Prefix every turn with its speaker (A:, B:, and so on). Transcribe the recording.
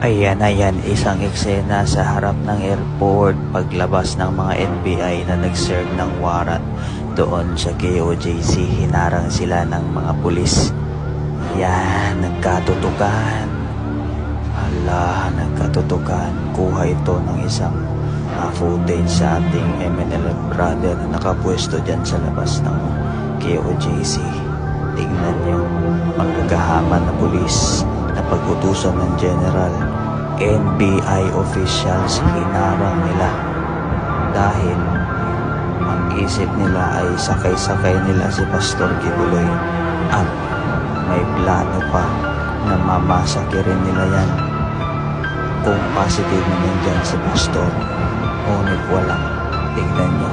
A: Ayan, ayan, isang eksena sa harap ng airport paglabas ng mga NBI na nag-serve ng warrant doon sa KOJC. Hinarang sila ng mga pulis. Yan, nagkatutukan. Ala, nagkatutukan. Kuha ito ng isang ah, footage sa ating MNL brother na nakapwesto dyan sa labas ng KOJC. Tingnan nyo, magkagahaman na pulis na pag-utusan ng general, NBI officials hinarang nila. Dahil ang isip nila ay sakay-sakay nila si Pastor Kibuloy at may plano pa na mamasakirin nila yan. Kung positive na nandyan si Pastor ngunit wala tignan nyo,